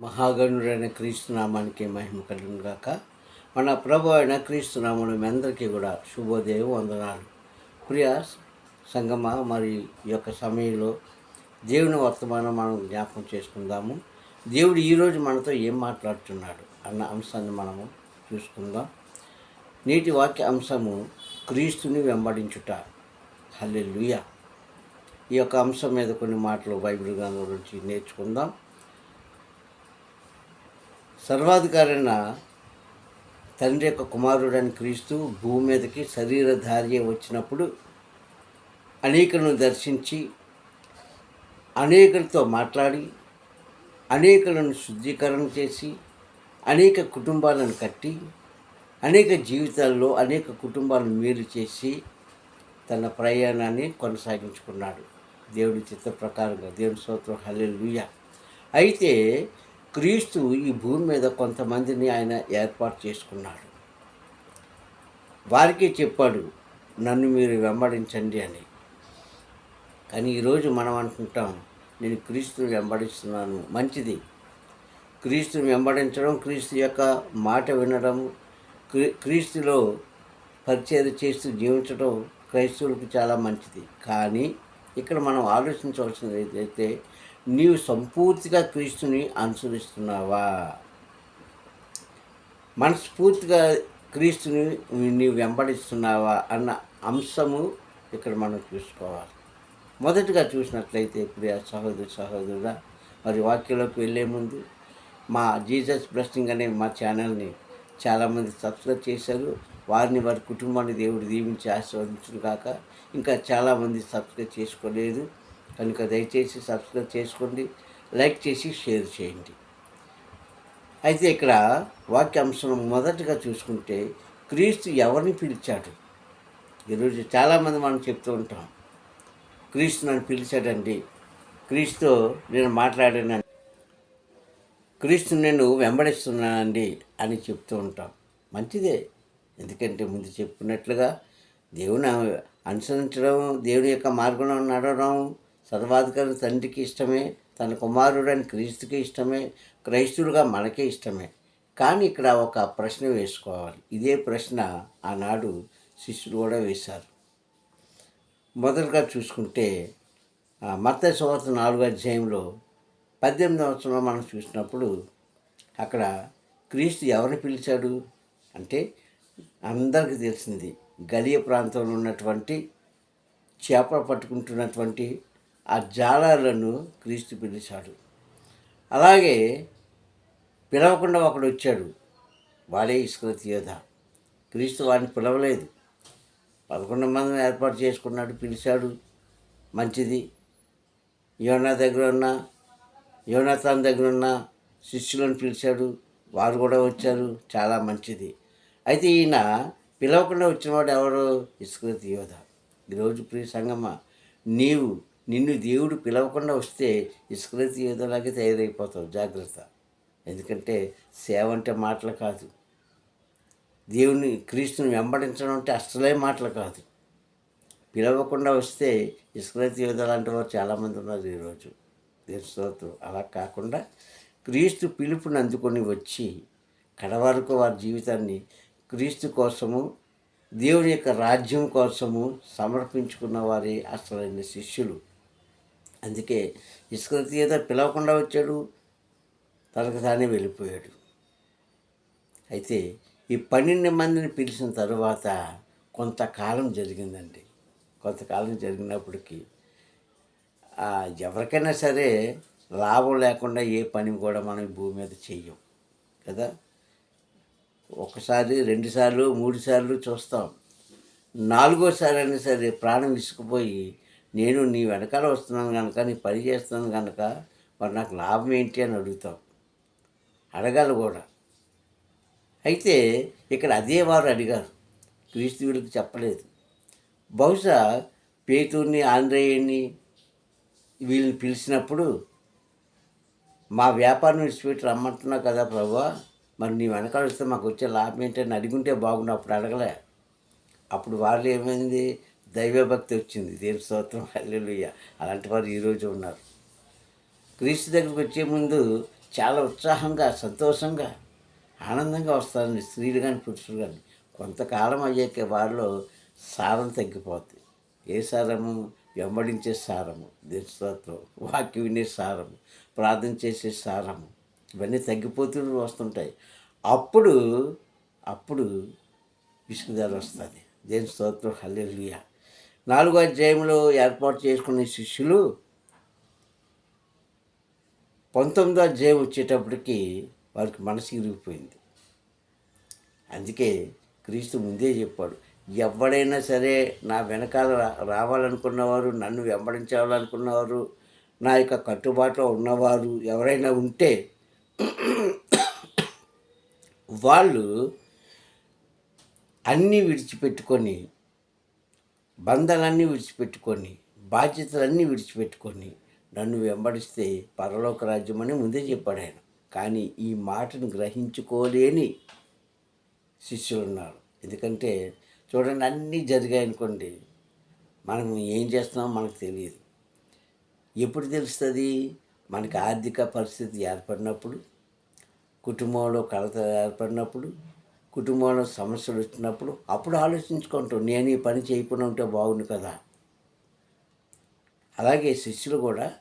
మహాగణుడైన క్రీస్తునామానికి మహిమ కలిగిన గాక. మన ప్రభు అయిన క్రీస్తునామను మీ అందరికీ కూడా శుభోదయం వందనాలు. ప్రియ సంగమ మరి ఈ యొక్క సమయంలో దేవుని వర్తమానం మనం జ్ఞాపకం చేసుకుందాము. దేవుడు ఈరోజు మనతో ఏం మాట్లాడుతున్నాడు అన్న అంశాన్ని మనము చూసుకుందాం. నేటి వాక్య అంశము క్రీస్తుని వెంబడించుట. హల్లెలుయ. ఈ యొక్క అంశం మీద కొన్ని మాటలు బైబిల్ గ్రంథం నుంచి నేర్చుకుందాం. సర్వాధికారైన తండ్రి యొక్క కుమారుడని క్రీస్తు భూమి మీదకి శరీరధార్య వచ్చినప్పుడు అనేకులను దర్శించి అనేకులతో మాట్లాడి అనేకులను శుద్ధీకరణ చేసి అనేక కుటుంబాలను కట్టి అనేక జీవితాల్లో అనేక కుటుంబాలను మేలు చేసి తన ప్రయాణాన్ని కొనసాగించుకున్నాడు. దేవుడి చిత్త ప్రకారంగా దేవుని స్తోత్రం హల్లెలూయా. అయితే క్రీస్తు ఈ భూమి మీద కొంతమందిని ఆయన ఏర్పాటు చేసుకున్నాడు. వారికి చెప్పాడు నన్ను మీరు వెంబడించండి అని. కానీ ఈరోజు మనం అనుకుంటాం నేను క్రీస్తుని వెంబడిస్తున్నాను. మంచిది. క్రీస్తుని వెంబడించడం క్రీస్తు యొక్క మాట వినడం క్రీ క్రీస్తులో పరిచయం చేస్తూ జీవించడం క్రైస్తవులకు చాలా మంచిది. కానీ ఇక్కడ మనం ఆలోచించవలసింది ఏదైతే నీవు సంపూర్తిగా క్రీస్తుని అనుసరిస్తున్నావా? మనస్ఫూర్తిగా క్రీస్తుని నీవు వెంబడిస్తున్నావా అన్న అంశము ఇక్కడ మనం చూసుకోవాలి. మొదటగా చూసినట్లయితే ప్రియ సహోదరు సహోదరుడా మరి వాక్యంలోకి వెళ్ళే ముందు మా జీసస్ బ్లెస్సింగ్ అనే మా ఛానల్ని చాలామంది సబ్స్క్రైబ్ చేశారు. వారిని వారి కుటుంబాన్ని దేవుడు దీవించి ఆశీర్వదించును కాక ఇంకా చాలామంది సబ్స్క్రైబ్ చేసుకోలేదు. కనుక దయచేసి సబ్స్క్రైబ్ చేసుకోండి లైక్ చేసి షేర్ చేయండి. అయితే ఇక్కడ వాక్యాంశం మొదటగా చూసుకుంటే క్రీస్తు ఎవరిని పిలిచాడు? ఈరోజు చాలామంది మనం చెప్తూ ఉంటాం క్రీస్తు నన్ను పిలిచాడండి క్రీస్తు నేను మాట్లాడాను క్రీస్తు నేను వెంబడిస్తున్నానండి అని చెప్తూ ఉంటాం. మంచిదే ఎందుకంటే ముందు చెప్పినట్లుగా దేవుని అనుసరించడం దేవుని యొక్క మార్గంలో నడవడం సర్వాధికారి తండ్రికి ఇష్టమే తన కుమారుడని క్రీస్తుకి ఇష్టమే క్రైస్తుడుగా మనకే ఇష్టమే. కానీ ఇక్కడ ఒక ప్రశ్న వేసుకోవాలి. ఇదే ప్రశ్న ఆనాడు శిష్యులు కూడా వేశారు. మొదలుగా చూసుకుంటే మత సువార్త నాలుగు అధ్యాయంలో పద్దెనిమిది సంవత్సరంలో మనం చూసినప్పుడు అక్కడ క్రీస్తు ఎవరిని పిలిచాడు అంటే అందరికీ తెలిసింది. గలియ ప్రాంతంలో ఉన్నటువంటి చేపలు పట్టుకుంటున్నటువంటి ఆ జాలర్లను క్రీస్తు పిలిచాడు. అలాగే పిలవకుండా ఒకడు వచ్చాడు. వాడే ఇస్కృతి యోధ. క్రీస్తు వాడిని పిలవలేదు. పదకొండు మందిని ఏర్పాటు చేసుకున్నాడు పిలిచాడు. మంచిది. యోనా దగ్గర ఉన్న యోనాథాన్ దగ్గర ఉన్న శిష్యులను పిలిచాడు. వారు కూడా వచ్చారు. చాలా మంచిది. అయితే ఈయన పిలవకుండా వచ్చినవాడు ఎవరు? ఇస్కృతి యోధ. ఈరోజు ప్రియ సంగమ నీవు నిన్ను దేవుడు పిలవకుండా వస్తే ఇస్కృతి ఏదోలాగే తయారైపోతావు. జాగ్రత్త. ఎందుకంటే సేవ అంటే మాటలు కాదు. దేవుని క్రీస్తుని వెంబడించడం అంటే అసలే మాటలు కాదు. పిలవకుండా వస్తే ఇస్కృతి యోధ లాంటి వారు చాలామంది ఉన్నారు ఈరోజు. దేవుని స్తోత్రం. అలా కాకుండా క్రీస్తు పిలుపుని అందుకొని వచ్చి కడవరకు వారి జీవితాన్ని క్రీస్తు కోసము దేవుని యొక్క రాజ్యం కోసము సమర్పించుకున్న వారి అసలైన శిష్యులు. అందుకే ఇస్కృతీయత పిలవకుండా వచ్చాడు తనకు తానే వెళ్ళిపోయాడు. అయితే ఈ పన్నెండు మందిని పిలిచిన తరువాత కొంతకాలం జరిగిందండి. కొంతకాలం జరిగినప్పటికీ ఎవరికైనా సరే లాభం లేకుండా ఏ పని కూడా మనం భూమి మీద చెయ్యం కదా? ఒకసారి రెండుసార్లు మూడుసార్లు చూస్తాం. నాలుగోసారి అయినా సరే ప్రాణం విసుకుపోయి నేను నీ వెనకాల వస్తున్నాను కనుక నీ పని చేస్తున్నాను కనుక మరి నాకు లాభం ఏంటి అని అడుగుతాం అడగాలి కూడా. అయితే ఇక్కడ అదే వారు అడిగారు. క్రీస్తు వీళ్ళకి చెప్పలేదు. బహుశా పేతూర్ని ఆంధ్రేయుని వీళ్ళని పిలిచినప్పుడు మా వ్యాపారం విడిచిపెట్టి రమ్మంటున్నావు కదా ప్రభా మరి నీ వెనకాల వస్తే మాకు వచ్చే లాభం ఏంటని అడిగుంటే బాగుండు అప్పుడు అడగలే. అప్పుడు వాళ్ళు ఏమైంది? దైవభక్తి వచ్చింది. దేని స్తోత్రం? హల్లెలూయ. అలాంటి వారు ఈరోజు ఉన్నారు. క్రీస్తు దగ్గరికి వచ్చే ముందు చాలా ఉత్సాహంగా సంతోషంగా ఆనందంగా వస్తారండి స్త్రీలు కానీ పురుషులు కానీ కొంతకాలం అయ్యాక వారిలో సారం తగ్గిపోతుంది ఏ సారము? వెంబడించే సారము. దేశత్వం వాక్యం వినే సారము. ప్రార్థన చేసే సారము. ఇవన్నీ తగ్గిపోతూ వస్తుంటాయి. అప్పుడు అప్పుడు విసుగుదల వస్తుంది. దేని స్తోత్రం? హల్లెలుయా. నాలుగో అధ్యాయంలో ఏర్పాటు చేసుకునే శిష్యులు పంతొమ్మిదో అధ్యాయం వచ్చేటప్పటికి వారికి మనసు ఇరిగిపోయింది. అందుకే క్రీస్తు ముందే చెప్పాడు ఎవడైనా సరే నా వెనకాల రా- రావాలనుకున్నవారు నన్ను వెంబడించాలనుకున్నవారు నా యొక్క కట్టుబాటులో ఉన్నవారు ఎవరైనా ఉంటే వాళ్ళు అన్నీ విడిచిపెట్టుకొని బంధాలన్నీ విడిచిపెట్టుకొని బాధ్యతలన్నీ విడిచిపెట్టుకొని నన్ను వెంబడిస్తే పరలోక రాజ్యం అని ముందే చెప్పాడు ఆయన. కానీ ఈ మాటను గ్రహించుకోలేని శిష్యులు ఉన్నారు ఎందుకంటే చూడండి అన్నీ జరిగాయనుకోండి మనం ఏం చేస్తున్నామో మనకు తెలియదు. ఎప్పుడు తెలుస్తుంది? మనకి ఆర్థిక పరిస్థితి ఏర్పడినప్పుడు కుటుంబంలో కలత ఏర్పడినప్పుడు కుటుంబంలో సమస్యలు వచ్చినప్పుడు అప్పుడు ఆలోచించుకుంటాం నేను ఈ పని చేయకుండా ఉంటే బాగుంది కదా. అలాగే శిష్యులు కూడా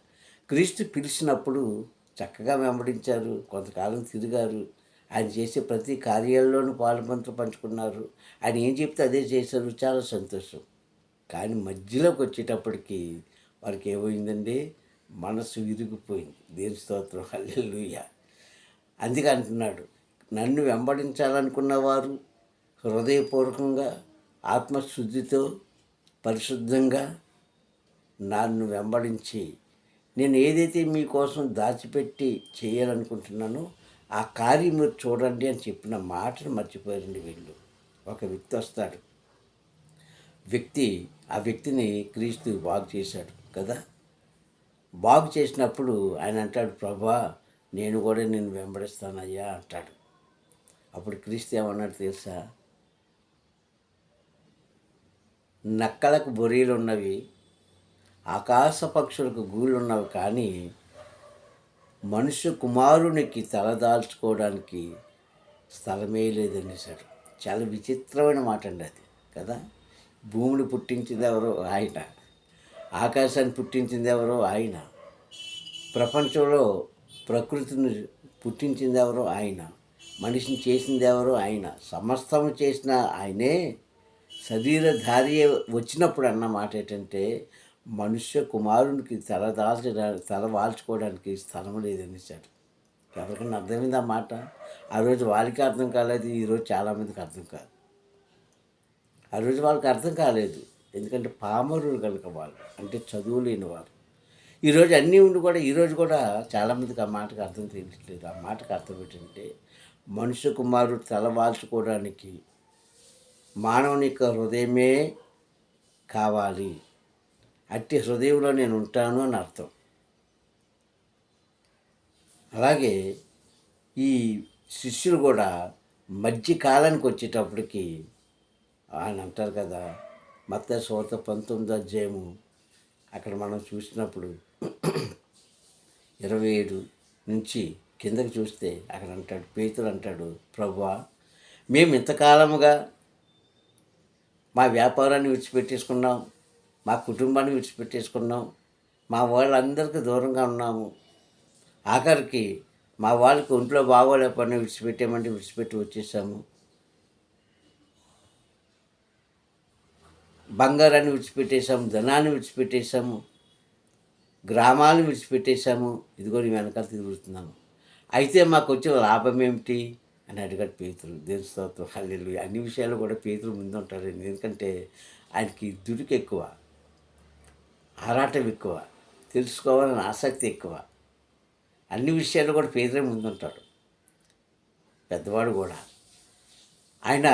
క్రీస్తు పిలిచినప్పుడు చక్కగా వెంబడించారు కొంతకాలం తిరిగారు ఆయన చేసే ప్రతి కార్యాల్లోనూ పాలుపంతులు పంచుకున్నారు. ఆయన ఏం చెప్తే అదే చేశారు చాలా సంతోషం. కానీ మధ్యలోకి వచ్చేటప్పటికి వారికి ఏమైందండి? మనసు విరిగిపోయింది. దేని స్తోత్రం. హల్లెలూయా. అందుకే అంటున్నాడు నన్ను వెంబడించాలనుకున్న వారు హృదయపూర్వకంగా ఆత్మశుద్ధితో పరిశుద్ధంగా నన్ను వెంబడించి నేను ఏదైతే మీకోసం దాచిపెట్టి చేయాలనుకుంటున్నానో ఆ కార్యం మీరు చూడండి అని చెప్పిన మాటను మర్చిపోయారండి వీళ్ళు. ఒక వ్యక్తి వస్తాడు. వ్యక్తి ఆ వ్యక్తిని క్రీస్తు బాగు చేశాడు కదా? బాగు చేసినప్పుడు ఆయన అంటాడు ప్రభా నేను కూడా నేను వెంబడిస్తానయ్యా అంటాడు. అప్పుడు క్రీస్తు ఏమన్నాడు తెలుసా? నక్కలకు బొరీలు ఉన్నవి ఆకాశ పక్షులకు గూళ్ళు ఉన్నవి కానీ మనుష్య కుమారునికి తలదాల్చుకోవడానికి స్థలమే లేదనేసాడు చాలా విచిత్రమైన మాట అండి అది కదా? భూమిని పుట్టించింది ఎవరో ఆయన ఆకాశాన్ని పుట్టించింది ఎవరో ఆయన ప్రపంచంలో ప్రకృతిని పుట్టించింది ఎవరో ఆయన మనిషిని చేసింది ఎవరు ఆయన. సమస్తము చేసిన ఆయనే శరీరధారి వచ్చినప్పుడు అన్న మాట ఏంటంటే మనుష్య కుమారునికి తల దాల్చడా తల వాల్చుకోవడానికి స్థలం లేదనేసాడు. ఎవరికన్నా అర్థమైంది ఆ మాట? ఆ రోజు వాళ్ళకి అర్థం కాలేదు ఈరోజు చాలామందికి అర్థం కాదు. ఆ రోజు వాళ్ళకి అర్థం కాలేదు. ఎందుకంటే పామరులు కనుక వాళ్ళు అంటే చదువు లేని వారు ఈరోజు అన్నీ ఉండి కూడా ఈరోజు కూడా చాలామందికి ఆ మాటకు అర్థం తెలియట్లేదు. ఆ మాటకు అర్థం ఏంటంటే మనుషు కుమారుడు తలవాల్చుకోవడానికి మానవుని యొక్క హృదయమే కావాలి. అట్టి హృదయంలో నేను ఉంటాను అని అర్థం. అలాగే ఈ శిష్యులు కూడా మధ్య కాలానికి వచ్చేటప్పటికి ఆయన అంటారు కదా మత్త సోత పంతొమ్మిది అధ్యాయము అక్కడ మనం చూసినప్పుడు ఇరవై ఏడు నుంచి కిందకి చూస్తే అక్కడ అంటాడు పేతులు అంటాడు ప్రభువా మేము ఇంతకాలముగా మా వ్యాపారాన్ని విడిచిపెట్టేసుకున్నాం మా కుటుంబాన్ని విడిచిపెట్టేసుకున్నాం మా వాళ్ళందరికీ దూరంగా ఉన్నాము. ఆఖరికి మా వాళ్ళకి ఒంట్లో బాగోలేకపోయినా విడిచిపెట్టామంటే విడిచిపెట్టి వచ్చేసాము. బంగారాన్ని విడిచిపెట్టేశాము ధనాన్ని విడిచిపెట్టేశాము గ్రామాలను విడిచిపెట్టేశాము ఇదిగో నీ వెనకాల తిరుగుతున్నాము అయితే మాకు వచ్చిన లాభం ఏమిటి? అని అడిగాడు పేతులు దేని స్తోత్రం. హల్లు అన్ని విషయాలు కూడా పేతులు ముందు ఉంటారు ఎందుకంటే ఆయనకి దుడికి ఎక్కువ ఆరాటం ఎక్కువ తెలుసుకోవాలని ఆసక్తి ఎక్కువ. అన్ని విషయాలు కూడా పేదరే ముందుంటాడు. పెద్దవాడు కూడా. ఆయన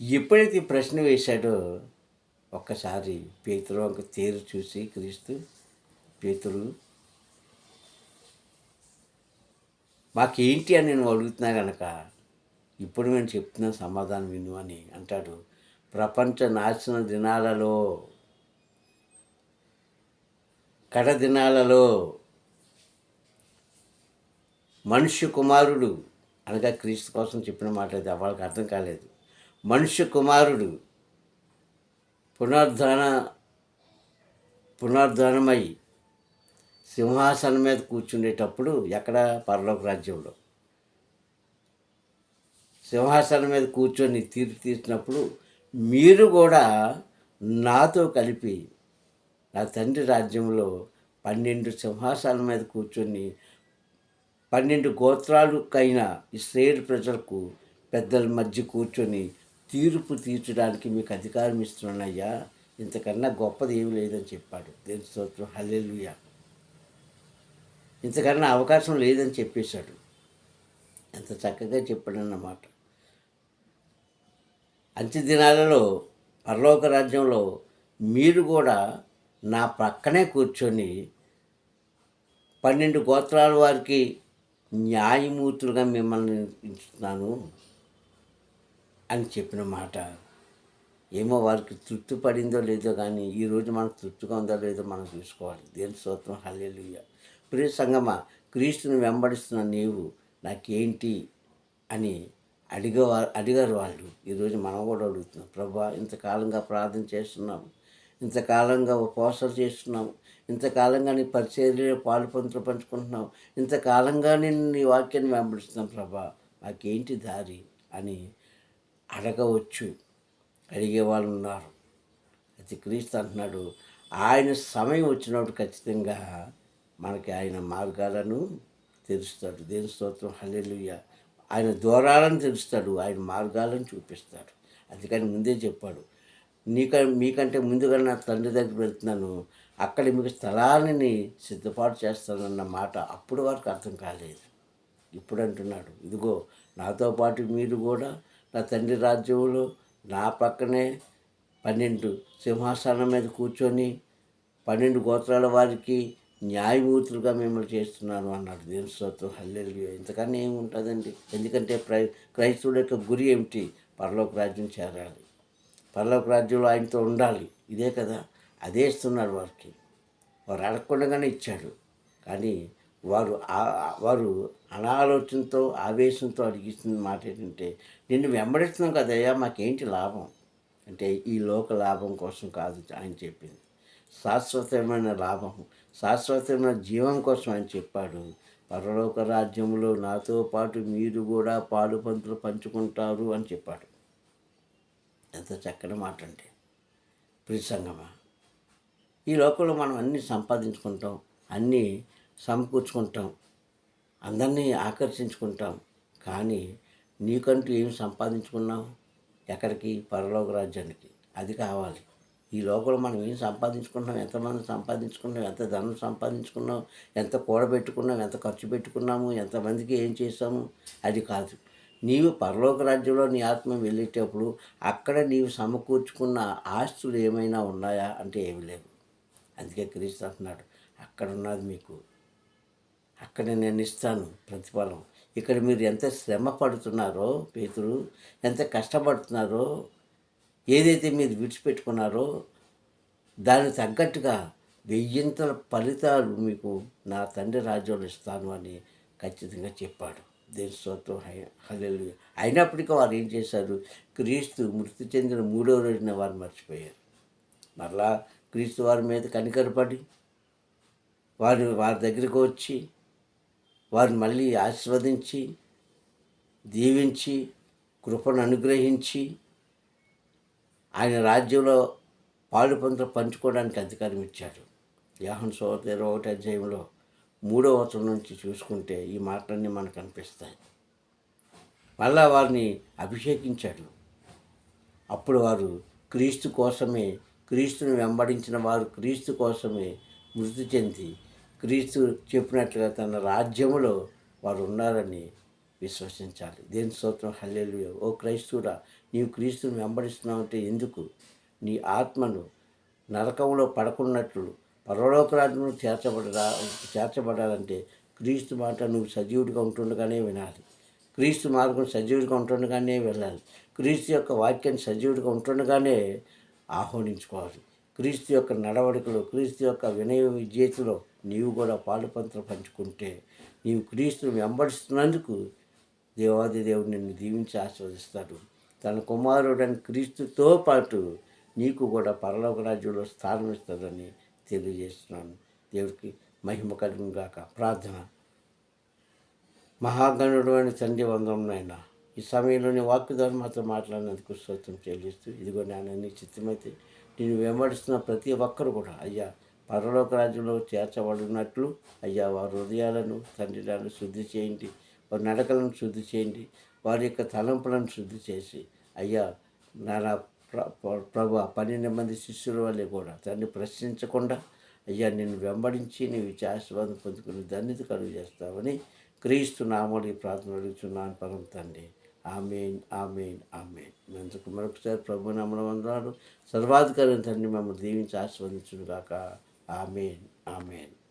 ఎప్పుడైతే ఈ ప్రశ్న వేశాడో ఒక్కసారి పేతురు ఒక తేరు చూసి క్రీస్తు పేతురు మాకేంటి అని నేను అడుగుతున్నా కనుక ఇప్పుడు నేను చెప్తున్న సమాధానం విను అని అంటాడు. ప్రపంచ నాశన దినాలలో కడ దినాలలో మనుష్య కుమారుడు అనగా క్రీస్తు కోసం చెప్పిన మాట అది వాళ్ళకి అర్థం కాలేదు. మనుష్య కుమారుడు పునరుద్ధాన పునరుద్ధానమై సింహాసనం మీద కూర్చుండేటప్పుడు ఎక్కడ పరలోక రాజ్యంలో. సింహాసనం మీద కూర్చొని తీర్పు తీసినప్పుడు మీరు కూడా నాతో కలిపి నా తండ్రి రాజ్యంలో పన్నెండు సింహాసనం మీద కూర్చొని పన్నెండు గోత్రాలకైన ఇస్రాయేల్ ప్రజలకు పెద్దల మధ్య కూర్చొని తీర్పు తీర్చడానికి మీకు అధికారం ఇస్తున్నానయ్యా. ఇంతకన్నా గొప్పది ఏమి లేదని చెప్పాడు. దేని స్తోత్రం. హల్లెలూయా. ఇంతకన్నా అవకాశం లేదని చెప్పేశాడు. ఎంత చక్కగా చెప్పాడన్నమాట. అంత్య దినాలలో పరలోక రాజ్యంలో మీరు కూడా నా ప్రక్కనే కూర్చొని పన్నెండు గోత్రాల వారికి న్యాయమూర్తులుగా మిమ్మల్ని ఇస్తున్నాను అని చెప్పిన మాట. ఏమో వారికి తృప్తి పడిందో లేదో కానీ ఈరోజు మనకు తృప్తిగా ఉందో లేదో మనం చూసుకోవాలి. దేని స్తోత్రం. హల్లెలూయ. ప్రియ సంగమ క్రీస్తుని వెంబడిస్తున్న నీవు నాకేంటి అని అడిగేవా అడిగారు వాళ్ళు. ఈరోజు మనం కూడా అడుగుతున్నాం ప్రభా ఇంతకాలంగా ప్రార్థన చేస్తున్నాం ఇంతకాలంగా ఉపవాసాలు చేస్తున్నాము ఇంతకాలంగా నీ పరిచర్యలో పాలు పంతులు పంచుకుంటున్నాం ఇంతకాలంగా నేను నీ వాక్యాన్ని వెంబడిస్తున్నాం ప్రభా నాకేంటి దారి? అని అడగవచ్చు. అడిగే వాళ్ళు ఉన్నారు. అది క్రీస్తు అంటున్నాడు ఆయన సమయం వచ్చినప్పుడు ఖచ్చితంగా మనకి ఆయన మార్గాలను తెరుస్తాడు దేని స్తోత్రం హల్లెలుయ్య ఆయన దూరాలను తెలుస్తాడు. ఆయన మార్గాలను చూపిస్తాడు. అందుకని ముందే చెప్పాడు. నీక మీకంటే ముందుగా నా తండ్రి దగ్గర వెళ్తున్నాను. అక్కడ మీకు స్థలాన్ని సిద్ధపాటు చేస్తానన్న మాట అప్పుడు వరకు అర్థం కాలేదు. ఇప్పుడు అంటున్నాడు. ఇదిగో నాతో పాటు మీరు కూడా నా తండ్రి రాజ్యంలో నా పక్కనే పన్నెండు సింహాసనం మీద కూర్చొని పన్నెండు గోత్రాల వారికి న్యాయమూర్తులుగా మిమ్మల్ని చేస్తున్నాను అన్నాడు దేవుని స్తోత్రం ఇంతకన్నా ఇంతకన్నా ఏముంటుందండి? ఎందుకంటే ప్రై క్రైస్తవుడు యొక్క గురి ఏమిటి? పరలోక రాజ్యం చేరాలి. పరలోక రాజ్యంలో ఆయనతో ఉండాలి. ఇదే కదా? అదే ఇస్తున్నాడు వారికి. వారు అడగకుండానే ఇచ్చాడు. కానీ వారు వారు అనాలోచనతో ఆవేశంతో అడిగిస్తున్న మాట ఏంటంటే నిన్ను వెంబడిస్తున్నాం కదయ్యా మాకేంటి లాభం? అంటే ఈ లోక లాభం కోసం కాదు ఆయన చెప్పింది. శాశ్వతమైన లాభం శాశ్వతమైన జీవం కోసం ఆయన చెప్పాడు. పరలోక రాజ్యంలో నాతో పాటు మీరు కూడా పాలు పంతులు పంచుకుంటారు అని చెప్పాడు. ఎంత చక్కని మాట అంటే ప్రిసంగమా? ఈ లోకంలో మనం అన్నీ సంపాదించుకుంటాం అన్నీ సమకూర్చుకుంటాం అందరినీ ఆకర్షించుకుంటాం. కానీ నీకంటూ ఏమి సంపాదించుకున్నావు? ఎక్కడికి? పరలోక రాజ్యానికి. అది కావాలి. ఈ లోపల మనం ఏం సంపాదించుకుంటున్నాం? ఎంతమంది సంపాదించుకున్నాం? ఎంత ధనం సంపాదించుకున్నాం? ఎంత కూడబెట్టుకున్నాం? ఎంత ఖర్చు పెట్టుకున్నాము? ఎంతమందికి ఏం చేసాము అది కాదు. నీవు పరలోక రాజ్యంలో నీ ఆత్మ వెళ్ళేటప్పుడు అక్కడ నీవు సమకూర్చుకున్న ఆస్తులు ఏమైనా ఉన్నాయా? అంటే ఏమి లేవు. అందుకే క్రీస్తు అంటున్నాడు అక్కడ ఉన్నది మీకు. అక్కడ నేను ఇస్తాను ప్రతిఫలం. ఇక్కడ మీరు ఎంత శ్రమ పడుతున్నారో పేతురు ఎంత కష్టపడుతున్నారో ఏదైతే మీరు విడిచిపెట్టుకున్నారో దానికి తగ్గట్టుగా వెయ్యింతల ఫలితాలు మీకు నా తండ్రి రాజ్యంలో ఇస్తాను అని ఖచ్చితంగా చెప్పాడు. దేని స్తోత్రం. హలెలు అయినప్పటికీ వారు ఏం చేశారు? క్రీస్తు మృతి చెందిన మూడో రోజున వారు మర్చిపోయారు. మరలా క్రీస్తు వారి మీద కనికరపడి వారు వారి దగ్గరికి వచ్చి వారిని మళ్ళీ ఆశీర్వదించి దీవించి కృపను అనుగ్రహించి ఆయన రాజ్యంలో పాలు పంతులు పంచుకోవడానికి అధికారం ఇచ్చాడు. యాహన్ సోదరు ఒకటి అధ్యాయంలో మూడో వచనం నుంచి చూసుకుంటే ఈ మాటలన్నీ మనకు అనిపిస్తాయి. మళ్ళా వారిని అభిషేకించాడు. అప్పుడు వారు క్రీస్తు కోసమే క్రీస్తుని వెంబడించిన వారు క్రీస్తు కోసమే మృతి చెంది క్రీస్తు చెప్పినట్లుగా తన రాజ్యములో వారు ఉన్నారని విశ్వసించాలి. దేని స్తోత్రం? హల్లెలు ఓ క్రైస్తువుడా నీవు క్రీస్తుని వెంబడిస్తున్నావంటే ఎందుకు? నీ ఆత్మను నరకంలో పడకున్నట్లు పరలోకరాజ్యంలో చేర్చబడరా చేర్చబడాలంటే క్రీస్తు మాట నువ్వు సజీవుడిగా ఉంటుండగానే వినాలి. క్రీస్తు మార్గం సజీవుడిగా ఉంటుండగానే వెళ్ళాలి. క్రీస్తు యొక్క వాక్యాన్ని సజీవుడిగా ఉంటుండగానే ఆహ్వానించుకోవాలి. క్రీస్తు యొక్క నడవడికలో క్రీస్తు యొక్క వినయ విజేతలో నీవు కూడా పాలుపంత్ర పంచుకుంటే నీవు క్రీస్తుని వెంబడిస్తున్నందుకు దేవాది దేవుడు నిన్ను దీవించి ఆస్వాదిస్తాడు తన కుమారుడని క్రీస్తుతో పాటు నీకు కూడా పరలోక రాజ్యంలో స్థానం ఇస్తుందని తెలియజేస్తున్నాను. దేవుడికి మహిమ కలిగిన ప్రార్థన. మహాగణుడు అని తండ్రి వందమునైనా ఈ సమయంలోని వాక్కుదారు మాత్రం మాట్లాడినందుకు స్తోత్రం చెల్లిస్తూ ఇదిగో నాన్న నీ చిత్తమైతే నేను వెంబడిస్తున్న ప్రతి ఒక్కరు కూడా అయ్యా పరలోక రాజ్యంలో చేర్చబడినట్లు అయ్యా వారి హృదయాలను తండ్రి శుద్ధి చేయండి వారి నడకలను శుద్ధి చేయండి వారి యొక్క తలంపులను శుద్ధి చేసి అయ్యా నానా ప్ర- ప్రభు ఆ పన్నెండు మంది శిష్యుల వల్లే కూడా దాన్ని ప్రశ్నించకుండా అయ్యా నిన్ను వెంబడించి నీవు ఇచ్చే ఆశీర్వాదం పొందుకుని ధన్యత కలుగు చేస్తావని క్రీస్తు నామడి ప్రార్థన అడుగుతున్నాను పరం తండ్రి. Amen amen amen. మందుకు మరొకసారి ప్రభు నమ్మడం వందనాలు. సర్వాధికారి తండ్రి మమ్మల్ని దీవించి ఆశీర్వదించుగాక ఆమెన్ ఆమెన్.